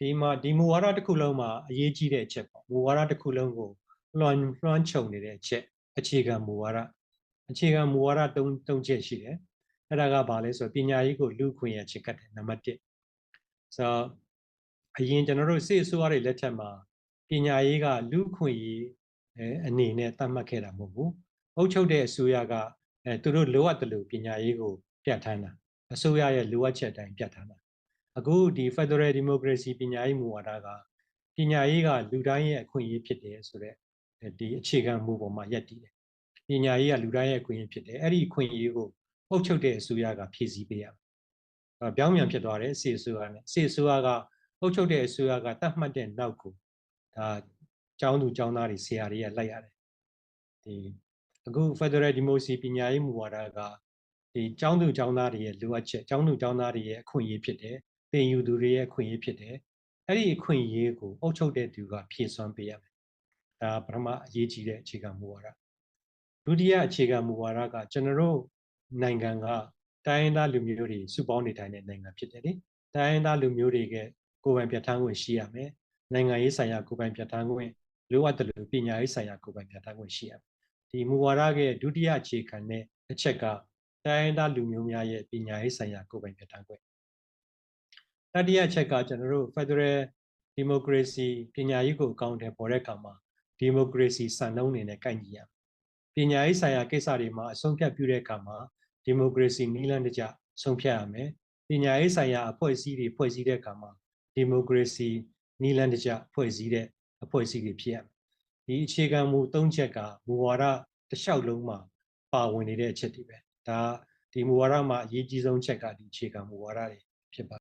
ဒီမှာဒီမူဝါဒတစ်ခုလုံးမှာအရေးကြီးတဲ့အချက်ပေါ့မူဝါဒတစ်ခုလုံးကိုလွှမ်းလွှမ်းခြုံနေတဲ့အချက်အခြေခံမူဝါဒအခြေခံမူဝါဒ၃၃ချက်ရှိတယ်အဲ့ဒါကဘာလဲဆိုတော့ပညာရေးကိုလူခွင့်ရချစ်ကတ်တယ်နံပါတ်1ဆိုတော့အရင်ကျွန်တော်တို့စစ်အစိုးရတွေလက်ထက်မှာပညာရေးကလူခွင့်ရေးအဲအနေနဲ့သတ်မှတ်ခဲ့တာမဟုတ်ဘူးအုပ်ချုပ်တဲ့အစိုးရကအဲသူတို့လိုအပ်တယ်လို့ပညာရေးကိုပြဋ္ဌာန်းတာအစိုးရရဲ့လိုအပ်ချက်အတိုင်းပြဋ္ဌာန်းတာ အခုဒီ Federal Democracy ပညာရေးမူဝါဒကပညာရေးကလူတိုင်းရဲ့အခွင့်အရေးဖြစ်တယ်ဆိုတော့ဒီအခြေခံမူပေါ်မှာယက်တည်တယ်ပညာရေးကလူတိုင်းရဲ့အခွင့်အရေးဖြစ်တယ်အဲ့ဒီအခွင့်အရေးကိုအုပ်ချုပ်တဲ့အစိုးရကဖြည့်ဆည်းပေးရမယ်ပြောင်းပြန်ဖြစ်သွားတယ်စေအစိုးရနဲ့စေအစိုးရကအုပ်ချုပ်တဲ့အစိုးရကတတ်မှတ်တဲ့နောက်ကိုဒါကျောင်းသူကျောင်းသားတွေဆရာတွေကလိုက်ရတယ်ဒီအခု Federal Democracy ပညာရေးမူဝါဒကဒီကျောင်းသူကျောင်းသားတွေရဲ့လိုအပ်ချက်ကျောင်းသူကျောင်းသားတွေရဲ့အခွင့်အရေးဖြစ်တယ် သင်ယူသူတွေရဲ့အခွင့်အရေးဖြစ်တယ်အဲ့ဒီအခွင့်အရေးကိုအုပ်ချုပ်တဲ့သူကဖြည့်စွမ်းပေးရမယ်ဒါပထမအရေးကြီးတဲ့အခြေခံမူဝါဒဒုတိယအခြေခံမူဝါဒကကျွန်တော်တို့နိုင်ငံကတိုင်းရင်းသားလူမျိုးတွေစုပေါင်းနေထိုင်တဲ့နိုင်ငံဖြစ်တယ်လေတိုင်းရင်းသားလူမျိုးတွေကကိုယ်ပိုင်ပြဋ္ဌာန်းခွင့်ရှိရမယ်နိုင်ငံရေးဆိုင်ရာကိုယ်ပိုင်ပြဋ္ဌာန်းခွင့်လိုအပ်တယ်လို့ပညာရေးဆိုင်ရာကိုယ်ပိုင်ပြဋ္ဌာန်းခွင့်ရှိရမယ်ဒီမူဝါဒရဲ့ဒုတိယအခြေခံနဲ့အချက်ကတိုင်းရင်းသားလူမျိုးများရဲ့ပညာရေးဆိုင်ရာကိုယ်ပိုင်ပြဋ္ဌာန်းခွင့် တတိယအချက်ကကျွန်တော်တို့ Federal Democracy ပညာရေးကိုအကောင့်ထဲပေါ်တဲ့အခါမှာ Democracy စံနှုန်းအနေနဲ့ကိုက်ညီရပညာရေးဆိုင်ရာကိစ္စတွေမှာအဆုံးဖြတ်ပြုတဲ့အခါမှာ Democracy နည်းလမ်းတကျဆုံးဖြတ်ရမယ်ပညာရေးဆိုင်ရာအဖွဲ့အစည်းတွေဖွဲ့စည်းတဲ့အခါမှာ Democracy နည်းလမ်းတကျဖွဲ့စည်းတဲ့အဖွဲ့အစည်းတွေဖြစ်ရမယ်ဒီအခြေခံမူ၃ချက်ကမူဝါဒတစ်လျှောက်လုံးမှာပါဝင်နေတဲ့အချက်တွေပဲဒါဒီမူဝါဒမှာအရေးကြီးဆုံးချက်ကဒီအခြေခံမူဝါဒတွေဖြစ်ပါ